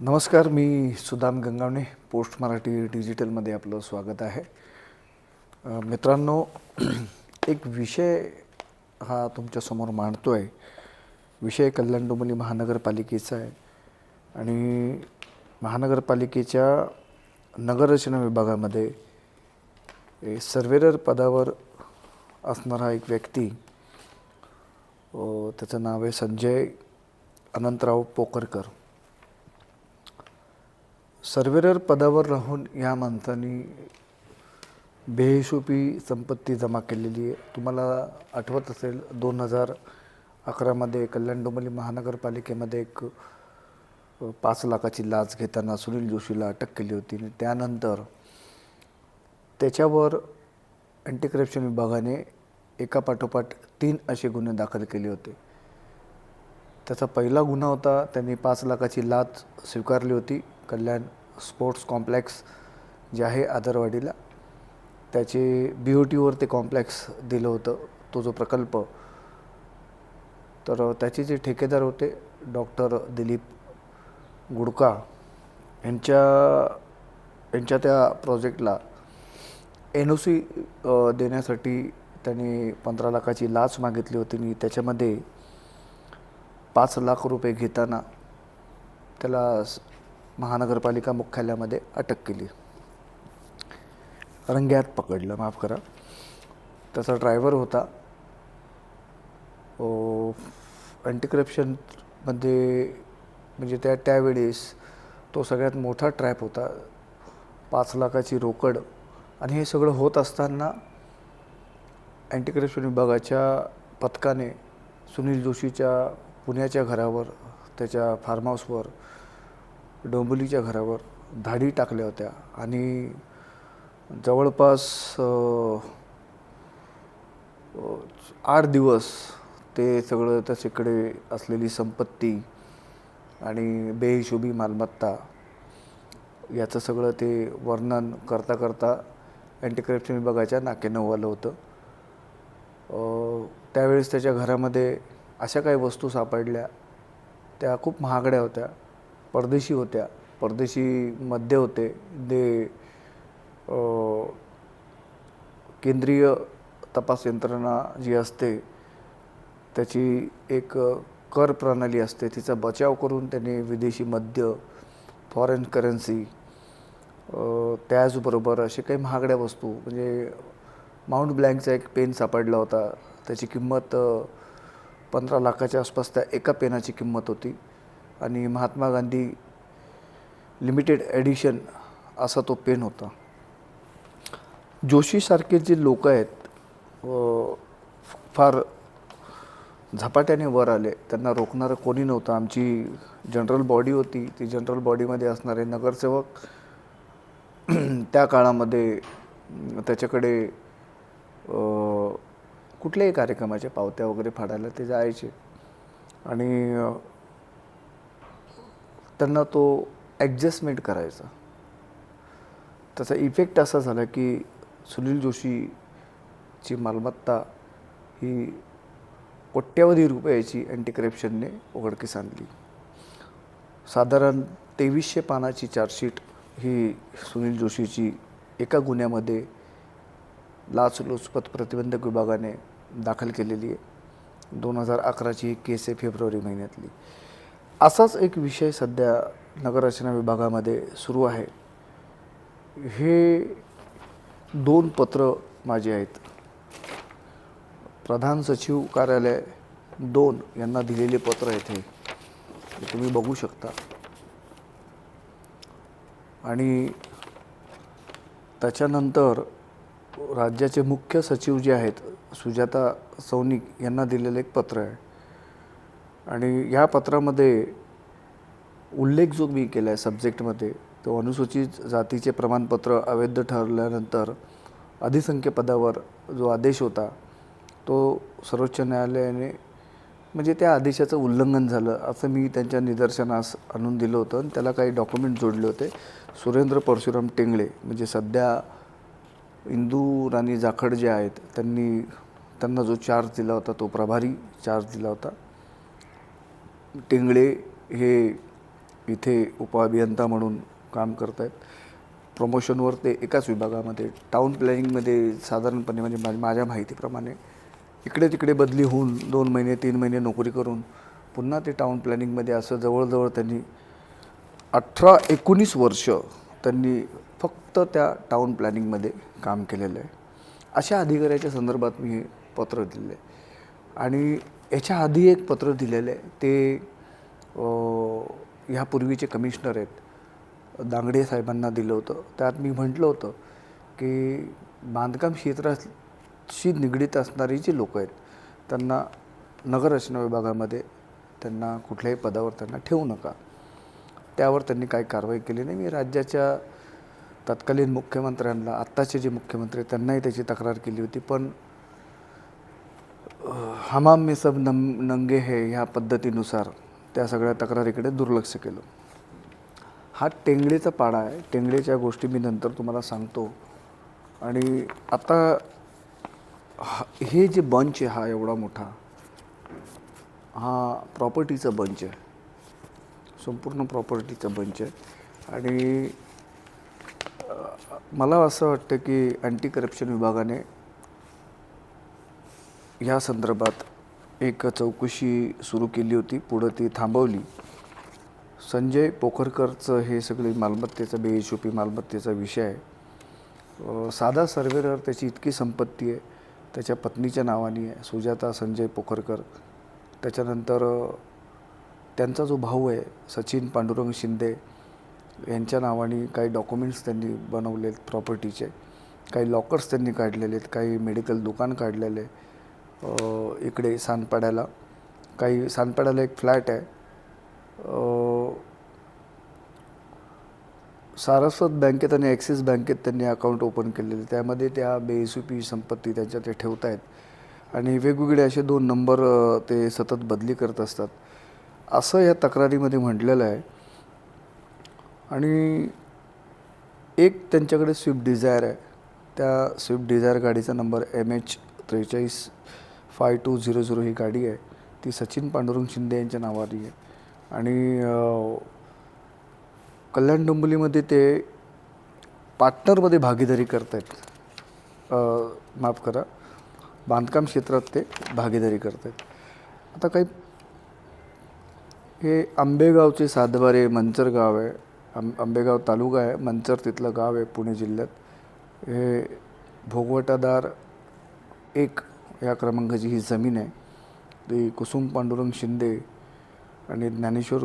नमस्कार मी सुदाम गंगावणे पोस्ट मराठी डिजिटलमध्ये आपलं स्वागत आहे. मित्रांनो एक विषय हा तुमच्यासमोर मांडतो आहे विषय कल्याण डोंबिवली महानगरपालिकेचा आहे आणि महानगरपालिकेच्या नगररचना विभागामध्ये ए, सर्वेरर पदावर असणारा एक व्यक्ती त्याचं नाव आहे संजय अनंतराव पोकरकर सर्वेरर पदावर राहून या माणसाने बेहिशोबी संपत्ती जमा केलेली आहे. तुम्हाला आठवत असेल दोन हजार अकरामध्ये कल्याण डोंबिवली महानगरपालिकेमध्ये एक पाच लाखाची लाच घेताना सुनील जोशीला अटक केली होती. आणि त्यानंतर त्याच्यावर अँटी करप्शन विभागाने एकापाठोपाठ तीन असे गुन्हे दाखल केले होते. त्याचा पहिला गुन्हा होता त्यांनी पाच लाखाची लाच स्वीकारली होती कल्याण स्पोर्ट्स कॉम्प्लेक्स जे आहे आदरवाडीला त्याचे बी ओ टीवर ते कॉम्प्लेक्स दिलं होतं तो जो प्रकल्प. तर त्याचे जे ठेकेदार होते डॉक्टर दिलीप गुडका यांच्या यांच्या त्या प्रोजेक्टला एन ओ सी देण्यासाठी त्यांनी पंधरा लाखाची लाच मागितली होती आणि त्याच्यामध्ये पाच लाख रुपये घेताना त्याला महानगरपालिका मुख्यालयामध्ये अटक केली. रंग्यात पकडलं माफ करा. त्याचा ड्रायव्हर होता. अँटी करप्शनमध्ये म्हणजे त्या त्यावेळेस तो सगळ्यात मोठा ट्रॅप होता. पाच लाखाची रोकड आणि हे सगळं होत असताना अँटी करप्शन विभागाच्या पथकाने सुनील जोशीच्या पुण्याच्या घरावर त्याच्या फार्म हाऊसवर डोंबिवलीच्या घरावर धाडी टाकल्या होत्या. आणि जवळपास आठ दिवस ते सगळं त्याच्याकडे असलेली संपत्ती आणि बेहिशोबी मालमत्ता याचं सगळं ते वर्णन करता करता अँटी करप्शन विभागाच्या नाकेनं आलं होतं. त्यावेळेस त्याच्या घरामध्ये अशा काही वस्तू सापडल्या. त्या खूप महागड्या होत्या. परदेशी होत्या. परदेशीमध्ये होते. ते केंद्रीय तपास यंत्रणा जी असते त्याची एक कर प्रणाली असते. तिचा बचाव करून त्यांनी विदेशी मद्य फॉरेन करन्सी त्याचबरोबर असे काही महागड्या वस्तू म्हणजे माउंट ब्लँकचा एक पेन सापडला होता. त्याची किंमत पंधरा लाखाच्या आसपास त्या एका पेनाची किंमत होती. आणि महात्मा गांधी लिमिटेड एडिशन असा तो पेन होता. जोशीसारखे जे लोक आहेत फार झपाट्याने वर आले. त्यांना रोखणारं कोणी नव्हतं. आमची जनरल बॉडी होती. ती जनरल बॉडीमध्ये असणारे नगरसेवक त्या काळामध्ये त्याच्याकडे कुठल्याही कार्यक्रमाच्या पावत्या वगैरे फाडायला ते जायचे आणि त्यांना तो ॲडजस्टमेंट करायचा. त्याचा इफेक्ट असा झाला की सुनील जोशीची मालमत्ता ही कोट्यावधी रुपयाची अँटी करप्शनने उघडकीस आणली. साधारण तेवीसशे पानाची चार्जशीट ही सुनील जोशीची एका गुन्ह्यामध्ये लाचलुचपत प्रतिबंधक विभागाने दाखल केलेली आहे. दोन हजार अकराची ही केस आहे फेब्रुवारी महिन्यातली. असाच एक विषय सध्या नगररचना विभागामध्ये सुरू आहे. हे दोन पत्र माझे आहेत. प्रधान सचिव कार्यालय दोन यांना दिलेले पत्र येथे. तुम्ही बघू शकता. आणि त्याच्यानंतर राज्याचे मुख्य सचिव जे आहेत सुजाता सौनिक यांना दिलेलं एक पत्र आहे. आणि ह्या पत्रामध्ये उल्लेख जो मी केला आहे सब्जेक्टमध्ये तो अनुसूचित जातीचे प्रमाणपत्र अवैध ठरल्यानंतर अधिसंख्य पदावर जो आदेश होता तो सर्वोच्च न्यायालयाने म्हणजे त्या आदेशाचं उल्लंघन झालं असं मी त्यांच्या निदर्शनास आणून दिलं होतं आणि त्याला काही डॉक्युमेंट जोडले होते. सुरेंद्र परशुराम टेंगळे म्हणजे सध्या इंदू राणी जाखड जे आहेत त्यांनी त्यांना जो चार्ज दिला होता तो प्रभारी चार्ज दिला होता. टेंगळे हे इथे उपअभियंता म्हणून काम करत आहेत प्रमोशनवर ते एकाच विभागामध्ये टाऊन प्लॅनिंगमध्ये साधारणपणे म्हणजे मा- माझ्या माहितीप्रमाणे इकडे तिकडे बदली होऊन दोन महिने तीन महिने नोकरी करून पुन्हा ते टाऊन प्लॅनिंगमध्ये असं जवळजवळ त्यांनी अठरा एकोणीस वर्ष त्यांनी फक्त त्या टाऊन प्लॅनिंगमध्ये काम केलेलं आहे. अशा अधिकाऱ्याच्या संदर्भात मी हे पत्र दिलं आहे. आणि याच्या आधी एक पत्र दिलेलं आहे. ते ह्यापूर्वीचे कमिशनर आहेत. दांगडे साहेबांना दिलं होतं. त्यात मी म्हटलं होतं की बांधकाम क्षेत्राशी निगडीत असणारी जी लोकं आहेत त्यांना नगररचना विभागामध्ये त्यांना कुठल्याही पदावर त्यांना ठेवू नका. त्यावर त्यांनी काही कारवाई केली नाही. मी राज्याच्या तत्कालीन मुख्यमंत्र्यांना आत्ताचे जे मुख्यमंत्री आहेत, त्यांनाही त्याची तक्रार केली होती. पण हमाम मी सब नम नंगे हे ह्या पद्धतीनुसार त्या सगळ्या तक्रारीकडे दुर्लक्ष केलं. हा टेंगडेचा पाडा आहे. टेंगडेच्या गोष्टी मी नंतर तुम्हाला सांगतो. आणि आता हा- हे जे बंच आहे हा एवढा मोठा हा प्रॉपर्टीचा बंच आहे. संपूर्ण प्रॉपर्टीचा बंच आहे. आणि मला असं वाटतं की अँटी करप्शन विभागाने ह्या संदर्भात एक चौकशी सुरू केली होती पुढं ती थांबवली. संजय पोखरकरचं हे सगळे मालमत्तेचा बेहिशोबी मालमत्तेचा विषय आहे. साधा सर्वेअर त्याची इतकी संपत्ती आहे त्याच्या पत्नीच्या नावाने आहे सुजाता संजय पोखरकर. त्याच्यानंतर त्यांचा जो भाऊ आहे सचिन पांडुरंग शिंदे यांच्या नावाने काही डॉक्युमेंट्स त्यांनी बनवले आहेत प्रॉपर्टीचे. काही लॉकर्स त्यांनी काढलेले आहेत काही मेडिकल दुकान काढलेले. आहे. इकडे सानपाड्याला काही सानपाड्याला एक फ्लॅट आहे. सारस्वत बँकेत आणि ॲक्सिस बँकेत त्यांनी अकाउंट ओपन केलेले त्यामध्ये त्या बेसुपी संपत्ती त्यांच्या ते ठेवत आहेत आणि वेगवेगळे असे दोन नंबर ते सतत बदली करत असतात. असं या तक्रारीमध्ये म्हटलेलं आहे. आणि एक त्यांच्याकडे स्विफ्ट डिझायर आहे. त्या स्विफ्ट डिझायर गाडीचा नंबर एम एच त्रेचाळीस फाय टू झिरो झिरो ही गाडी आहे. ती सचिन पांडुरंग शिंदे यांच्या नावाने आहे. आणि कल्याण डोंबिवलीमध्ये ते पार्टनरमध्ये भागीदारी करत आहेत माफ करा. बांधकाम क्षेत्रात ते भागीदारी करत आहेत आता काही हे आंबेगावचे सातबारे मंचर गाव आहे. आं आंबेगाव तालुका आहे. मंचर तिथलं गाव आहे पुणे जिल्ह्यात. हे भोगवटादार एक या क्रमांकाची ही जमीन आहे. ती कुसुम पांडुरंग शिंदे आणि ज्ञानेश्वर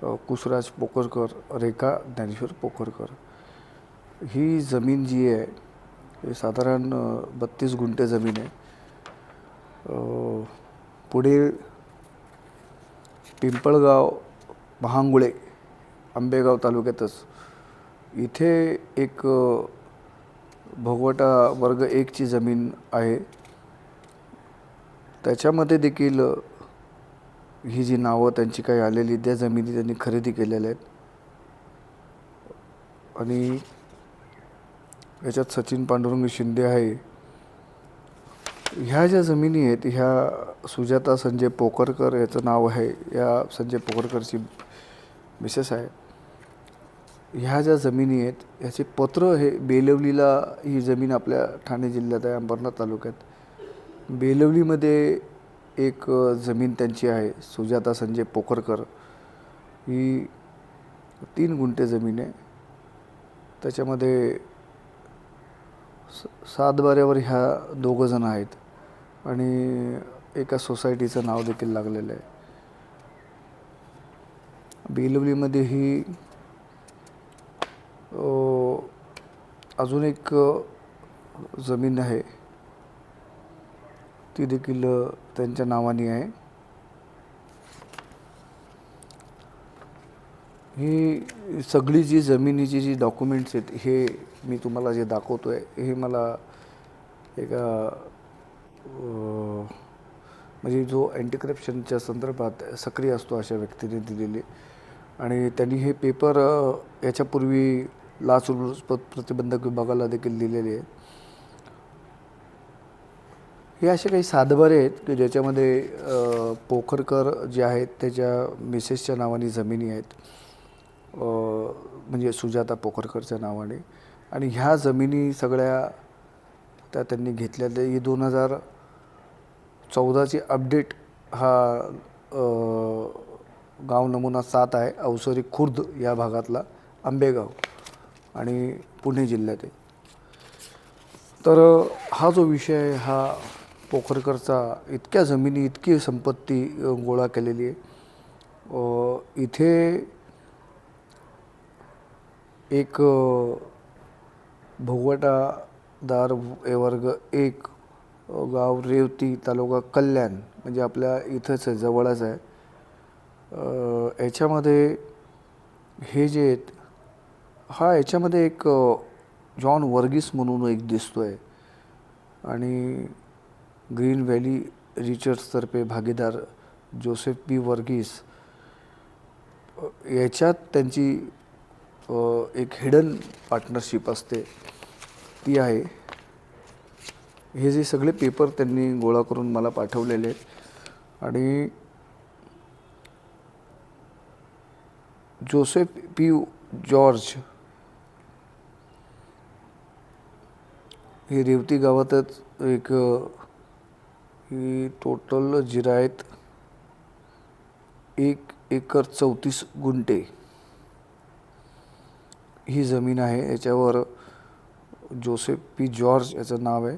कुसराज कुशराज पोकरकर रेखा ज्ञानेश्वर पोकरकर ही जमीन जी आहे ही साधारण बत्तीस गुंठे जमीन आहे. पुढे पिंपळगाव महांगुळे आंबेगाव तालुक्यातच. इथे एक भोगवटा वर्ग एकची जमीन आहे. त्याच्यामध्ये देखील ही जी नावं त्यांची काही आलेली त्या जमिनी त्यांनी खरेदी केलेल्या आहेत. आणि याच्यात सचिन पांडुरंग शिंदे आहे. ह्या ज्या जमिनी आहेत ह्या सुजाता संजय पोकरकर याचं नाव आहे या संजय पोकरकरची मिसेस आहे. ह्या ज्या जमिनी आहेत ह्याचे पत्र हे बेलवलीला ही जमीन आपल्या ठाणे जिल्ह्यात आहे अंबरनाथ तालुक्यात. बेलवलीमध्ये एक जमीन त्यांची आहे सुजाता संजय पोखरकर. ही तीन गुंठे जमीन आहे. त्याच्यामध्ये स सातबाऱ्यावर ह्या दोघं जण आहेत आणि एका सोसायटीचं नाव देखील लागलेलं आहे. बेलवलीमध्ये ही अजून एक जमीन आहे. ती देखील त्यांच्या नावाने आहे. ही सगळी जी जमिनीची जी डॉक्युमेंट्स आहेत हे मी तुम्हाला जे दाखवतो आहे हे मला एका म्हणजे जो अँटी करप्शनच्या संदर्भात सक्रिय असतो अशा व्यक्तीने दिलेले. आणि त्यांनी हे पेपर याच्यापूर्वी लाचलुचपत प्रतिबंधक विभागाला देखील दिलेले आहे हे असे काही सातबारे आहेत की ज्याच्यामध्ये पोखरकर जे आहेत त्याच्या मिसेसच्या नावाने जमिनी आहेत. म्हणजे सुजाता पोखरकरच्या नावाने. आणि ह्या जमिनी सगळ्या त्या त्यांनी घेतलेल्या ही दोन हजार चौदाची अपडेट हा गाव नमुना सात आहे अवसरी खुर्द या भागातला आंबेगाव आणि पुणे जिल्ह्यात आहे. तर हा जो विषय आहे हा पोखरकरचा इतक्या जमिनी इतकी संपत्ती गोळा केलेली आहे. इथे एक भोगवटादार ए वर्ग एक गाव रेवती तालुका कल्याण म्हणजे आपल्या इथंच आहे जवळच आहे. याच्यामध्ये हे जे आहेत हा याच्यामध्ये एक जॉन वर्गीस म्हणून एक दिसतो आहे आणि ग्रीन व्हॅली रिचर्सतर्फे भागीदार जोसेफ बी वर्गीस याच्यात त्यांची एक हिडन पार्टनरशिप असते. ती आहे. हे जे सगळे पेपर त्यांनी गोळा करून मला पाठवलेले आहेत. आणि जोसेफ पी जॉर्ज ही रेवती गावातच एक ही टोटल जिरायत एक एकर चौतीस गुंठे. ही जमीन आहे याच्यावर जोसेफ पी जॉर्ज याचं नाव आहे.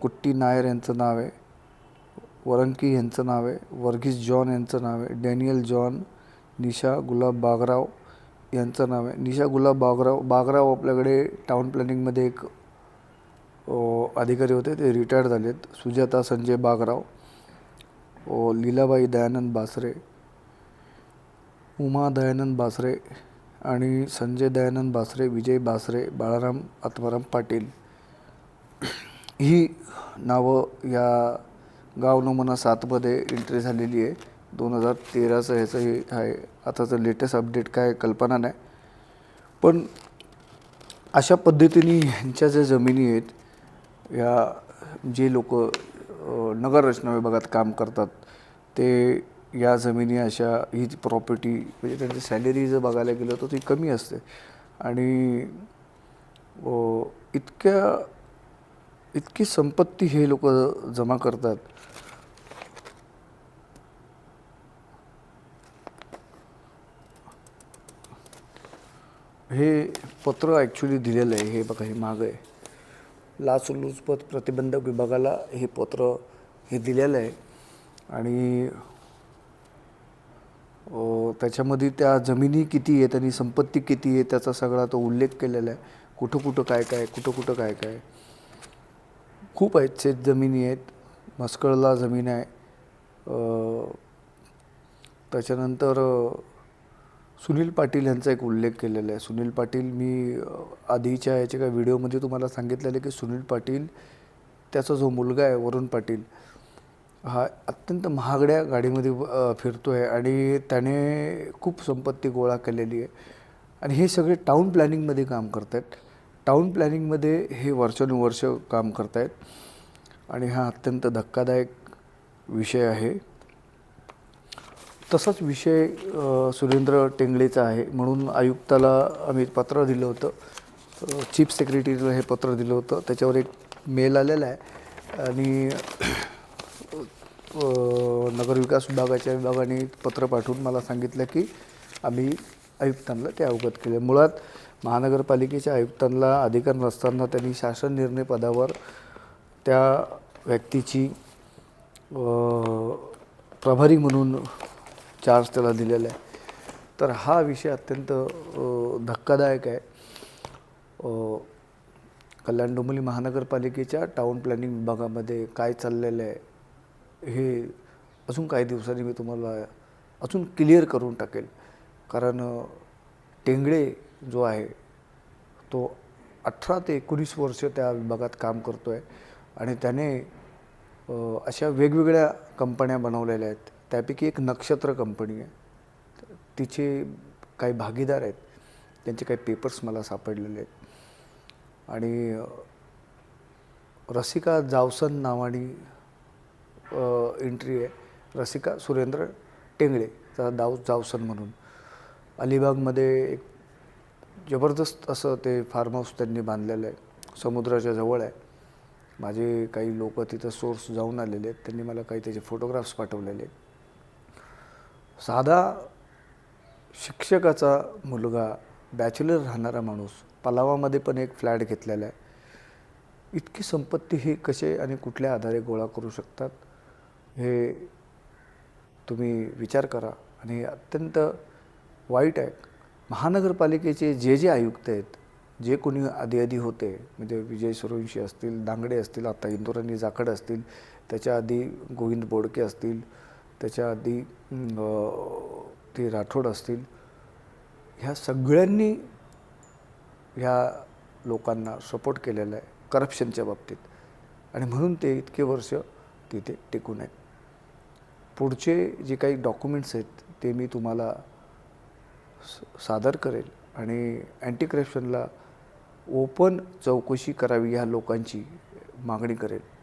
कुट्टी नायर यांचं नाव आहे. वरंकी यांचं नाव आहे. वर्गीस जॉन यांचं नाव आहे. डॅनियल जॉन निशा गुलाब बागराव यांचं नाव आहे. निशा गुलाब बागराव बागराव आपल्याकडे टाउन प्लॅनिंगमध्ये एक अधिकारी होते ते रिटायर्ड झालेत. सुजाता संजय बागराव. लीलाबाई दयानंद बासरे. उमा दयानंद बासरे आणि संजय दयानंद बासरे विजय बासरे बाळाराम आत्माराम पाटील. ही नावं या गाव नमुना सातमध्ये एंट्री झालेली आहे. दोन हजार तेराचं ह्याचं हे आहे. आताचं लेटेस्ट अपडेट काय कल्पना नाही. पण अशा पद्धतीने ह्यांच्या ज्या जमिनी आहेत या जे लोक नगर रचना विभागात काम करतात ते या जमिनी अशा ही प्रॉपर्टी म्हणजे त्यांची सॅलरी जर बघायला गेलं तर ती कमी असते. आणि इतक्या इतकी संपत्ती हे लोक जमा करतात. हे पत्र ॲक्च्युली दिलेलं आहे हे बघा हे मागं आहे. लाचलुचपत प्रतिबंधक विभागाला हे पत्र हे दिलेलं आहे. आणि त्याच्यामध्ये त्या जमिनी किती आहेत आणि संपत्ती किती आहे त्याचा सगळा तो उल्लेख केलेला आहे. कुठं कुठं काय काय कुठं कुठं काय काय. खूप आहेत शेत जमिनी आहेत मस्कळला जमीन आहे. त्याच्यानंतर सुनील पाटील यांचा एक उल्लेख केलेला आहे. सुनील पाटील मी आधीच्या याच्या काही व्हिडिओमध्ये तुम्हाला सांगितलेलं आहे की सुनील पाटील त्याचा जो मुलगा आहे वरुण पाटील हा अत्यंत महागड्या गाडीमध्ये फिरतो आहे आणि त्याने खूप संपत्ती गोळा केलेली आहे. आणि हे सगळे टाऊन प्लॅनिंगमध्ये काम करत आहेत टाऊन प्लॅनिंगमध्ये हे वर्षानुवर्ष काम करत आहेत आणि हा अत्यंत धक्कादायक विषय आहे. तसाच विषय सुरेंद्र टेंगळेचा आहे. म्हणून आयुक्ताला आम्ही पत्र दिलं होतं. चीफ सेक्रेटरीला हे पत्र दिलं होतं. त्याच्यावर एक मेल आलेला आहे. आणि नगरविकास विभागाच्या विभागाने पत्र पाठवून मला सांगितलं की आम्ही आयुक्तांना ते अवगत केले. मुळात महानगरपालिकेच्या आयुक्तांना अधिकार नसताना त्यांनी शासन निर्णय पदावर त्या व्यक्तीची प्रभारी म्हणून चार्ज त्याला दिलेला आहे. तर हा विषय अत्यंत धक्कादायक आहे. कल्याण डोंबिवली महानगरपालिकेच्या टाउन प्लॅनिंग विभागामध्ये काय चाललेलं आहे हे अजून काही दिवसांनी मी तुम्हाला अजून क्लिअर करून टाकेल. कारण टेंगळे जो आहे तो अठरा ते एकोणीस वर्ष त्या विभागात काम करतो आहे आणि त्याने अशा वेगवेगळ्या कंपन्या बनवलेल्या आहेत. त्यापैकी एक नक्षत्र कंपनी आहे. तिचे काही भागीदार आहेत. त्यांचे काही पेपर्स मला सापडलेले आहेत. आणि रसिका जावसन नावानी एंट्री आहे. रसिका सुरेंद्र टेंगळे त्याचा दाव जावसन म्हणून. अलिबागमध्ये एक जबरदस्त असं ते फार्म हाऊस त्यांनी बांधलेलं आहे. समुद्राच्या जवळ आहे. माझे काही लोक तिथं सोर्स जाऊन आलेले आहेत. त्यांनी मला काही त्याचे फोटोग्राफ्स पाठवलेले आहेत. साधा शिक्षकाचा मुलगा बॅचलर राहणारा माणूस पलावामध्ये पण एक फ्लॅट घेतलेला आहे. इतकी संपत्ती ही कसे आणि कुठल्या आधारे गोळा करू शकतात हे तुम्ही विचार करा. आणि अत्यंत वाईट आहे. महानगरपालिकेचे जे जे आयुक्त आहेत जे कोणी आधी आधी होते म्हणजे विजय सूर्यवंशी असतील दांगडे असतील आता इंदोरांनी जाखड असतील त्याच्या आधी गोविंद बोडके असतील त्याच्या आधी ते राठोड असतील ह्या सगळ्यांनी ह्या लोकांना सपोर्ट केलेला आहे करप्शनच्या बाबतीत. आणि म्हणून ते इतके वर्ष तिथे टिकून आहेत. पुढचे जे काही डॉक्युमेंट्स आहेत ते मी तुम्हाला स- सादर करेल. आणि अँटी करप्शनला ओपन चौकशी करावी ह्या लोकांची मागणी करेल.